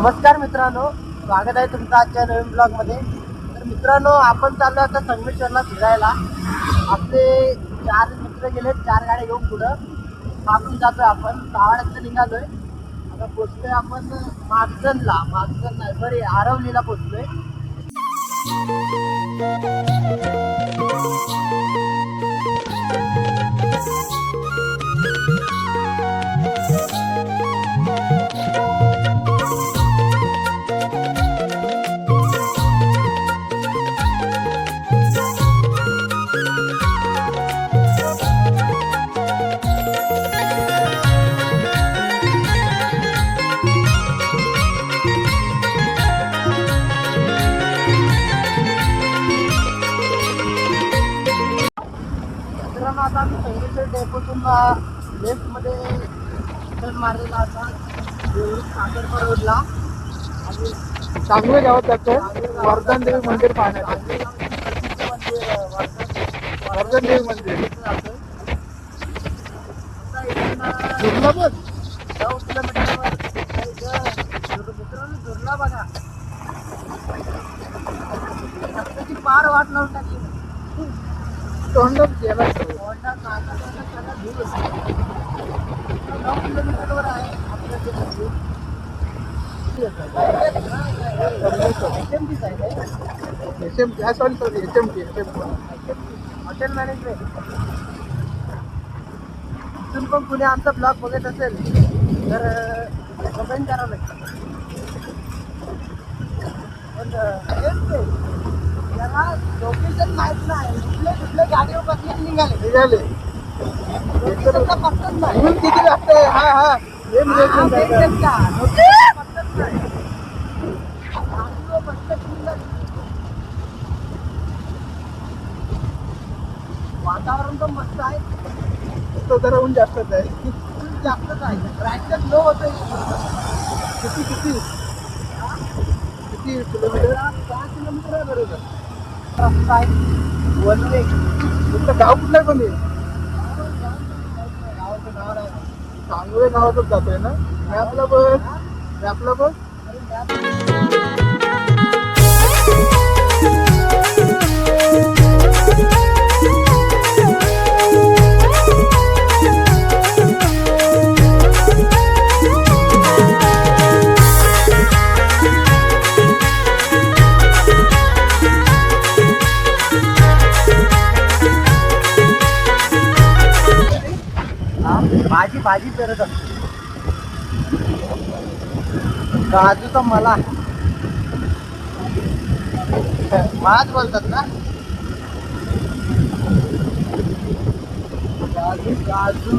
नमस्कार मित्रांनो स्वागत आहे तुमचं आजच्या नवीन ब्लॉगमध्ये. तर मित्रांनो आपण चाललो आता संगमेश्वरला फिरायला. आपले चार मित्र गेले चार गाड्या घेऊन पुढं. मागून जातोय आपण सहा निघालोय. आता पोचतोय आपण मागजनला मागजन नाही बरे आरवलीला पोचतोय डेपोतून लेफ्टमध्ये टर्न मारलेला देवळी साखरपा रोडला. आणि चांगलं गावात जातं वर्धन देवी मंदिर पाहण्यासाठी वर्धन देवी मंदिर. झुरला बघ नऊ किलोमीटरवर. मित्रांनो झुरला बघा रस्त्याची पार वाट लावून टाकली. तोंडच गेला होंडा नाकाला त्याला धूळ असते. नऊ किलोमीटरवर आहे आपलं ते मंदिर. HMT चं आहे H M T H M hotel management इथून पण कुणी आमचा ब्लॉग बघत असेल तर कमेंट करा नक्की पण हेच ते. त्याला लोकेशन माहीत नाही. कुठल्या कुठल्या गाडीवर बसले निघाले. निघाले. लोकेशनचा पत्ताच नाही. म्हणून किती लागतंय हा हा. हे पत्ताच नाही. गाडीवर बसलं की निघाले. वातावरण पण मस्त आहे. तो जरा ऊन जास्तच आहे जास्तच आहे ब्राईटनेस लो होतं किती किती? किती किलोमीटर? सहा किलोमीटर आहे बरोबर. रस्ता आहे. वन वे तुमचं गाव कुठलं पण आहे. गावाचं नाव नाही. चांगल्या गावातच जातोय ना? मॅपला बघ. मॅपला बघ. काजूचा मला. माज बोलतात ना? काजू काजू.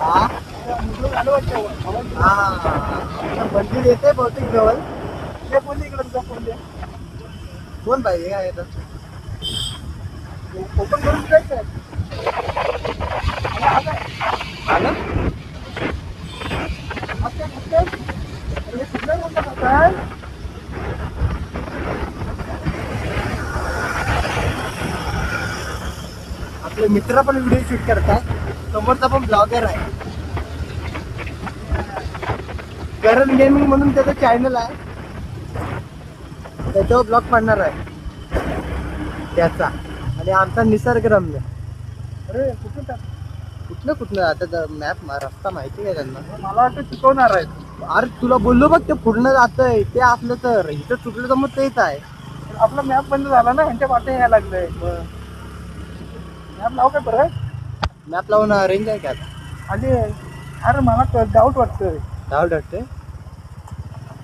हा? मंदिर येते बहुतेक जवळ. ते कोणी इकडे तुझा फोन दे कोण पाहिजे काय येतात ओपन करून काय ना आपले मित्र पण व्हिडिओ शूट करतात. समोरचा पण ब्लॉगर आहे. करण गेमिंग म्हणून त्याचं चॅनल आहे. त्याच्यावर ब्लॉग पडणार आहे. त्याचा. आणि आमचा निसर्गरम्य. अरे कुठून टाक कुठलं कुठलं? आता मॅप रस्ता माहिती आहे त्यांना? मला वाटतं शिकवणार आहेत. अरे तुला बोललो बघ ते पुढनं जातंय ते असलं तर. इथं चुकलं तर मग तेच आहे. आपला मॅप बंद झाला ना ह्यांच्या वाटे यायला लागलंय. मॅप लाव काय परत? मॅप लावून रेंज आहे का आता? आणि अरे मला डाऊट वाटतोय.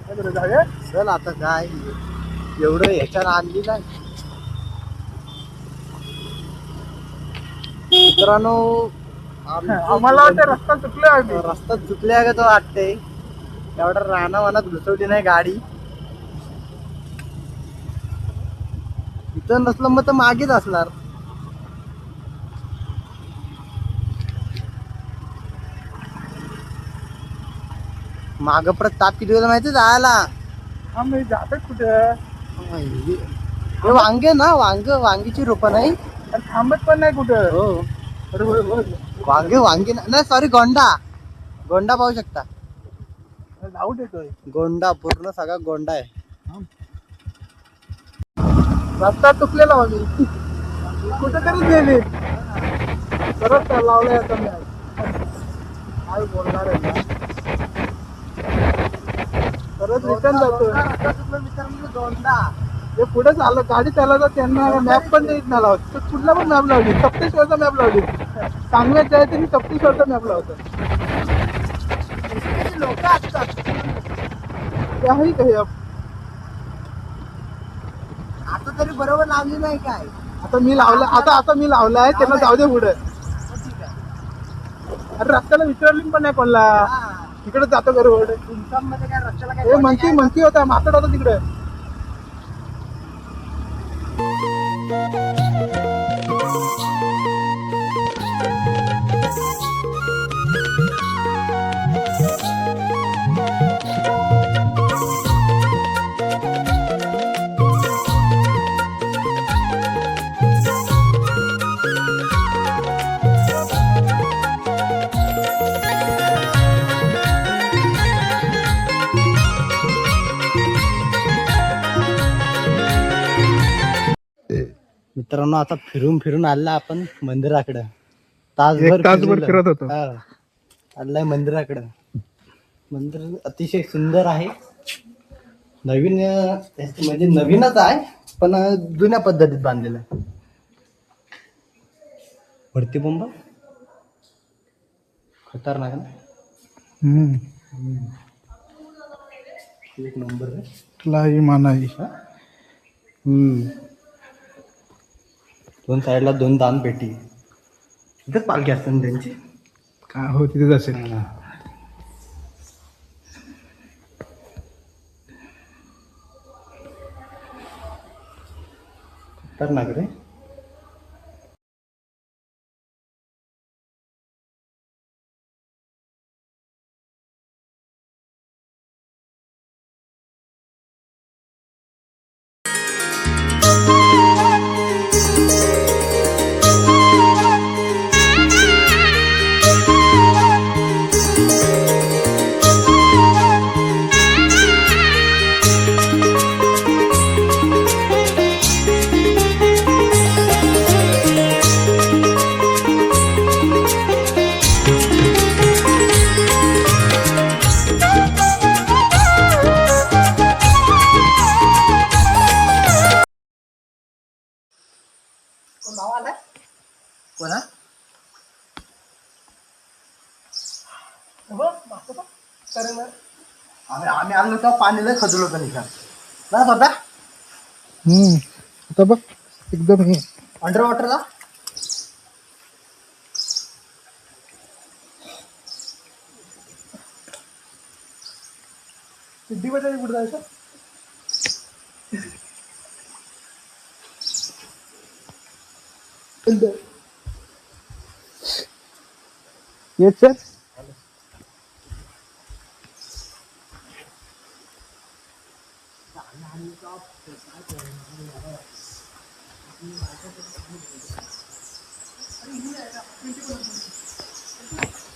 बरं जाऊया? चल आता काय एवढं ह्याच्यानं आणली नाही. मित्रांनो आम्हाला वाटतं रस्ता आम्ही. रस्ता चुकल्या का तो वाटते एवढा राणा वनात घुसवली नाही गाडी. इथं नसलं मग तर मागेच असणार. माग प्रताप किती होतं माहिती जायला? आम्ही जातोय कुठं? हे वांगे ना वांग वांगीची रोपं नाही. थांबत पण नाही कुठं? हो. होय. वांगे वांगे ना- नाही सॉरी गोंडा. गोंडा पाहू शकता. डाऊट येतोय. गोंडा पूर्ण सगळा गोंडा आहे. रस्ता चुकलेला आम्ही कुठेतरी गेली. परत लावलाय आता मी. काय बोलणार आहे? परत रिटर्न जातोय मित्रांनो गोंडा ते पुढे चाललं गाडी चालवता त्यांना मॅप पण देत नाही लावत. कुठला पण मॅप लावली. सप्तेश्वरचा मॅप लावली. सांगण्यात जायचं त्यांनी सप्तेश्वरचा मॅप लावतो लोक असतात. ते आहे का हे. app? आता तरी बरोबर लावली नाही काय? आता मी लावलं आता आता मी लावलं आहे त्यांना जाऊ दे पुढे. आहे. अरे रस्त्याला विचारली पण नाही कोणला. हा. तिकडे जातो रस्त्याला काय हे काय? मंकी होता माकड होता तिकडे. मित्रांनो आता फिरून फिरून आला आपण मंदिराकडे. तासभर तासभर. फिरत होतो. आलाय मंदिराकडे. मंदिर अतिशय सुंदर आहे. नवीन म्हणजे नवीनच आहे पण जुन्या पद्धतीत बांधलेलं आहे. वरती बोंबा? खतरनाक ना? एक नंबर आहे. तुला ही मानाई. हम्म. दोन साईडला दोन दान पेटी. इथेच पालखी असते ना त्यांची? काय हो तिथेच असेल. खतरनाक रे. आम्ही आम्ही आलो तेव्हा पाणी लय खजूल होतं निघा ना हम्म. आता बघ एकदम हे. अंडर वॉटरला? सिद्धी बटाई कुठे जायचं? येत sir stop discipling others. I mean, I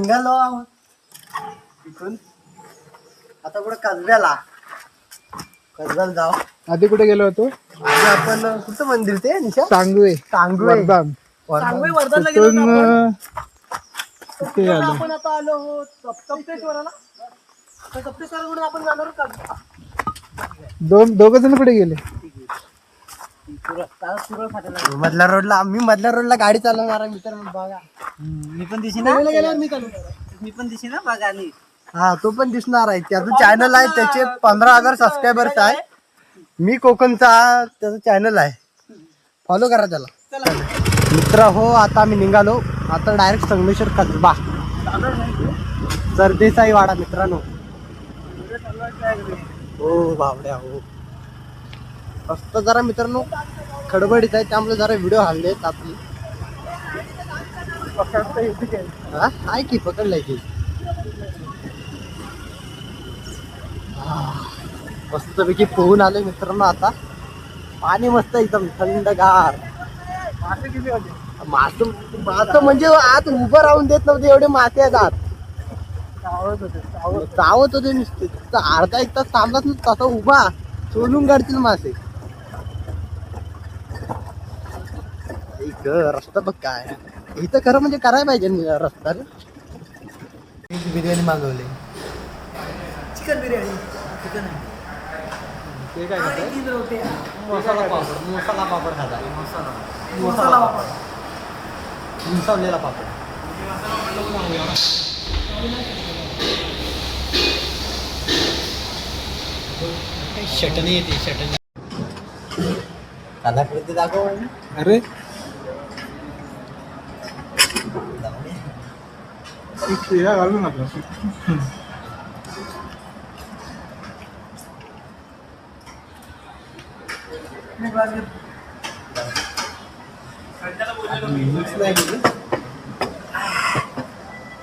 निघालो. इथून. आता कुठं कसब्याला. कसब्याला जाऊ. आधी कुठे गेलो होतो? आपण कुठं मंदिर ते निशा? सांगवे. सांगवे. वर्धाला गेलो तिथून होतो आपण. अं, इथे आलो. आपण आता आलो आहोत. सप- सप्तेश्वराला तर सप्तेश्वराकडून आपण जाणार आहोत? दोन दोघ जण कुठे गेले? मधल्या रोडला मी मधल्या रोडला गाडी चालवणार आहे मित्र बघा. मी पण दिशी गेल्यावर मी. मी पण दिशी ना बघा हा तो पण दिसणार आहे. त्याचं चॅनल आहे त्याचे पंधरा हजार सबस्क्रायबर्स आहे. मी कोकणचा त्याचं चॅनल आहे. फॉलो करा त्याला. मित्र हो आता आम्ही निघालो. आता डायरेक्ट संगमेश्वर कसबा सरदेसाई वाडा मित्रांनो. हो बावड्या हो. फक्त जरा मित्रांनो खडबडीत आहे त्यामुळे जरा व्हिडिओ हल्ले आपली. हा? आहे की पकडलाय की. मस्तपैकी पोहून आले मित्रांनो आता. पाणी मस्त एकदम थंडगार. मास मास म्हणजे आत उभं राहून देत नव्हते एवढे मासे आहेत आत. चावत होते नुसते. अर्धा एक तास थांबलाच ना तसा उभा. सोलून काढतील मासे. ऐक, रस्ता बघ काय इथं खरं म्हणजे करायला पाहिजे रस्ता बिर्याणी मागवली. चिकन बिर्याणी. चिकन ते काय मसाला पापड. मसाला पापड खाता मसाला. वापर उंचावलेला पापड. चटणी येते चटणी. कलाकृती दाखव. अरे? घालू नका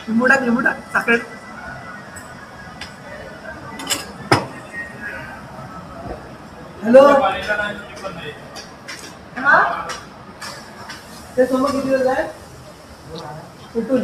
लिंबू टाक लिंबू टाक साखर. हॅलो? ते समोर किती वेळ आहे कुठून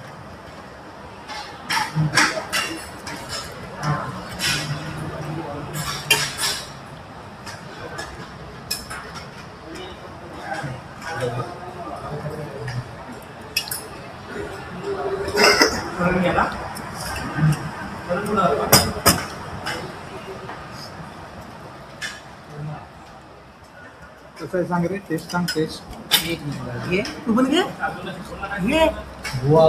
कसं आहे सांग रे? टेस्ट सांग टेस्ट घे. तू पण घे. घे. बुवा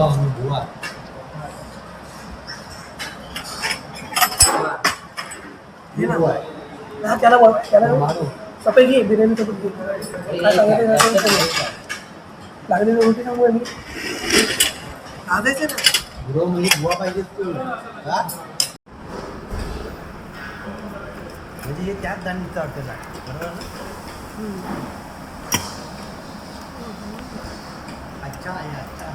घे ना. हा, त्याला बोल त्याला सफाई घे बिर्याणी सोबत घे. काय सांगायचं आहे ते सांग. लागलेली रोटी सांगू मी लागायचं ना. ब्रो म्हणजे बुवा पाहिजे तू हा? म्हणजे हे त्याच दांडीचं हॉटेल आहे बरोबर ना अच्छा आहे अच्छा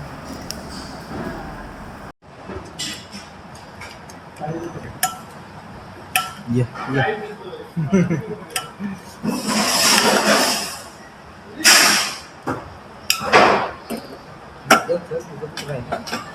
ये ये जेवण